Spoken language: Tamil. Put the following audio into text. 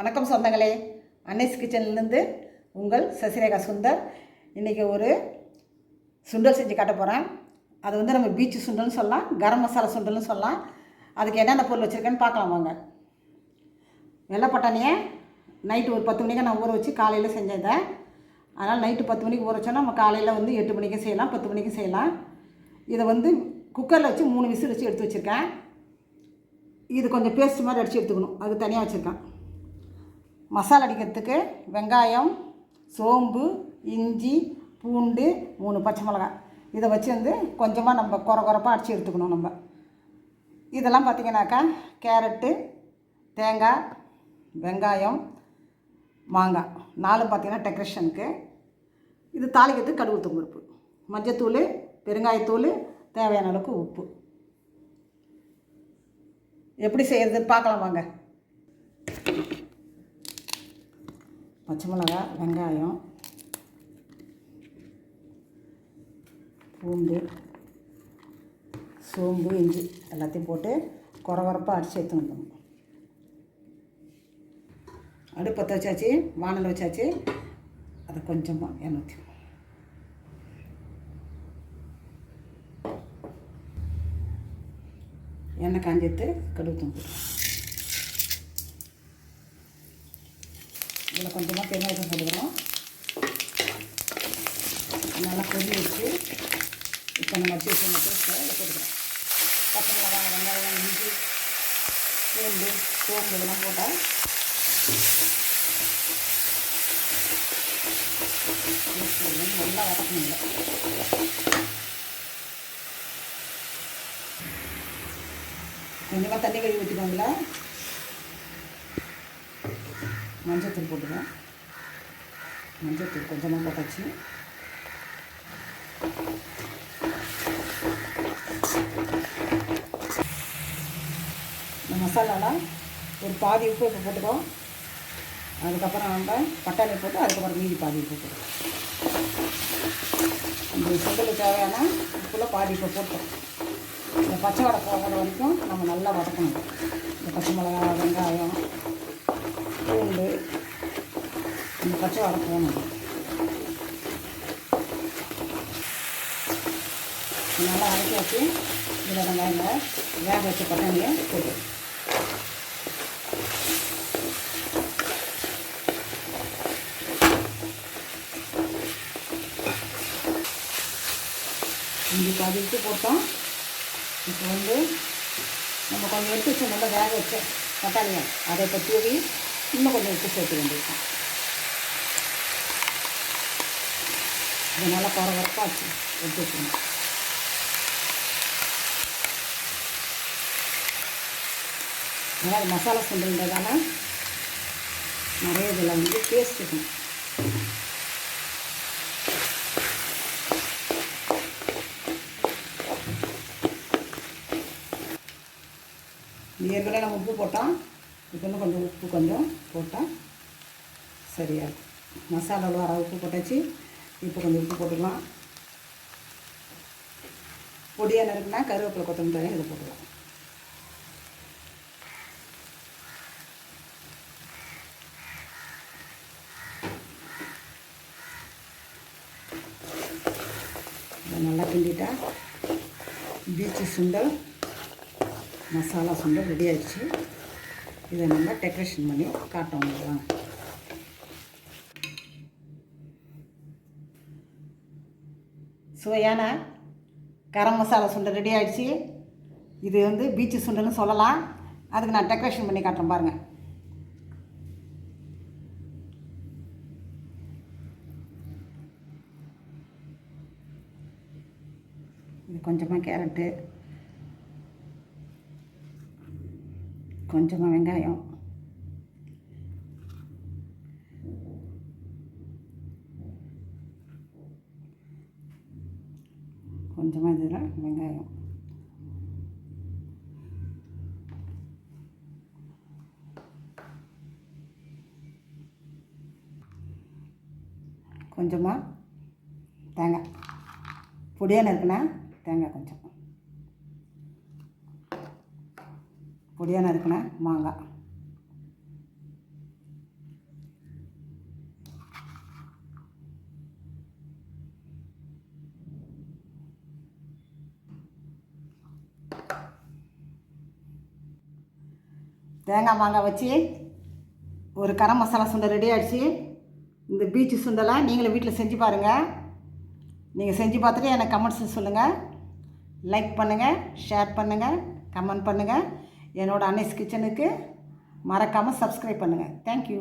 வணக்கம் சொந்தங்களே. அன்னைஸ் கிச்சன்லேருந்து உங்கள் சசிரேகா சுந்தர். இன்றைக்கி ஒரு சுண்டல் செஞ்சு காட்ட போகிறேன் அது வந்து நம்ம பீச்சு சுண்டல்னு சொல்லலாம் கரம் மசாலா சுண்டல்னு சொல்லலாம். அதுக்கு என்னென்ன பொருள் வச்சுருக்கேன்னு பார்க்கலாம் வாங்க. வெள்ளை பட்டாணியை நைட்டு ஒரு பத்து மணிக்கு நான் ஊற வச்சு காலையில் செஞ்சேன் அதனால் நைட்டு பத்து மணிக்கு ஊற வச்சோன்னா நம்ம காலையில் வந்து எட்டு மணிக்கு செய்யலாம் பத்து மணிக்கு செய்யலாம். இதை வந்து குக்கரில் வச்சு மூணு விசில் வச்சு எடுத்து வச்சுருக்கேன். இது கொஞ்சம் பேஸ்ட் மாதிரி அடித்து எடுத்துக்கணும். அது தனியாக வச்சுருக்கேன். மசாலா அடிக்கிறதுக்கு வெங்காயம் சோம்பு இஞ்சி பூண்டு மூணு பச்சை மிளகாய். இதை வச்சு வந்து கொஞ்சமாக நம்ம குறை குறைப்பாக அடித்து எடுத்துக்கணும் நம்ம. இதெல்லாம் பார்த்திங்கனாக்கா கேரட்டு தேங்காய் வெங்காயம் மாங்காய். நாலும் பார்த்திங்கன்னா டெக்கரேஷனுக்கு. இது தாளிக்கிறதுக்கு கடுகு தும்பருப்பு மஞ்சத்தூள் பெருங்காயத்தூள் தேவையான அளவுக்கு உப்பு. எப்படி செய்கிறது பார்க்கலாம் வாங்க. பச்சை மிளகா வெங்காயம் பூண்டு சோம்பு இஞ்சி எல்லாத்தையும் போட்டு குறவரப்பாக குறைப்பாக அடித்து எடுத்து வந்துடணும் அடுப்பத்தை வச்சாச்சு வானல் வச்சாச்சு அதை கொஞ்சமாக எண்ணெய் ஊற்றி எண்ணெய் காஞ்சிட்டு கடுகு தூண்டு இதில் கொஞ்சமாக பெருங்காயம் போட்டுக்கிறோம். நல்லா கொதி வச்சு இப்போ நம்ம வச்சு வச்சு பேஸ்ட்டை இதில் போட்டுக்கிறோம். பச்சை மிளகாய் வெங்காயம் இஞ்சி பூண்டு சோம்பு இதெல்லாம் போட்டால் நல்லா வதக்கணும் கொஞ்சமாக தண்ணி கழுவி ஊற்றிக்கோங்கள மஞ்சத்தூள் போட்டுக்கலாம் மஞ்சத்தூள் கொஞ்சமாக போட்டாச்சு. இந்த மசாலாலாம் ஒரு பாதி உப்பு இப்போ போட்டுக்கோம் அதுக்கப்புறம் நம்ம பட்டாணி போட்டு அதுக்கப்புறம் மீதி பாதி உப்பு போட்டுக்கோம் இந்த சுண்டலுக்கு தேவையான உப்புல பாதி இப்போ போட்டோம். இந்த பச்சை வடை போகிற வரைக்கும் நம்ம நல்லா வதக்கணும். இந்த பச்சை மிளகா வெங்காயம் பூண்டு இந்த பச்சை வடை போகணும் நல்லா வதக்கி வச்சு இதில் வெங்காயம் வேக வச்சு பட்டாணியை போட்டு இஞ்சி பாதி போட்டோம் இப்போ வந்து நம்ம கொஞ்சம் எடுத்து வச்சு நல்லா வேக வச்சு பட்டாணியை அதை இப்போ தூவி இன்னும் கொஞ்சம் உப்பு சேர்த்து வேண்டியிருக்கோம் இது நல்லா பரபரப்பாக வச்சு எடுத்து வச்சுக்கணும் அதாவது மசாலா சுண்டுன்றதால நிறைய இதில் வந்து டேஸ்ட் இருக்கும் ஏற்கனவே நம்ம உப்பு போட்டோம். இப்போ இன்னும் கொஞ்சம் உப்பு கொஞ்சம் போட்டால் சரியாக இருக்கும் மசாலாவில் வர உப்பு போட்டாச்சு இப்போ கொஞ்சம் உப்பு போட்டுக்கலாம் பொடியாக நறுக்குனா கருவேப்பிலை கொத்தமல்லி தழை இதை போட்டுக்கலாம் நல்லா கிண்டிட்டா பீச்சு சுண்டல் மசாலா சுண்டல் ரெடி ஆயிடுச்சு இதை நல்லா டெக்கரேஷன் பண்ணி காட்டோம் வாங்க சுவையான கரம் மசாலா சுண்டல் ரெடி ஆகிடுச்சு இது வந்து பீச்சு சுண்டல்னு சொல்லலாம். அதுக்கு நான் டெக்கரேஷன் பண்ணி காட்டுறேன் பாருங்கள் இது கொஞ்சமாக கேரட்டு கொஞ்சமாக வெங்காயம். கொஞ்சமாக இதில் வெங்காயம். கொஞ்சமாக தேங்காய். பொடியாக நறுக்குனா தேங்காய் கொஞ்சம். பொடியாக நறுக்கின மாங்காய். தேங்காய் மாங்காய் வச்சு ஒரு கரம் மசாலா சுண்டை ரெடி ஆகிடுச்சு இந்த பீச்சு சுண்டெல்லாம் நீங்களும் வீட்டில் செஞ்சு பாருங்கள் நீங்கள் செஞ்சு பார்த்துட்டு எனக்கு கமெண்ட்ஸ் சொல்லுங்கள் லைக் பண்ணுங்கள் ஷேர் பண்ணுங்கள் கமெண்ட் பண்ணுங்கள் என்னோடய அன்னைஸ் கிச்சனுக்கு மறக்காமல் சப்ஸ்கிரைப் பண்ணுங்கள் தேங்க்யூ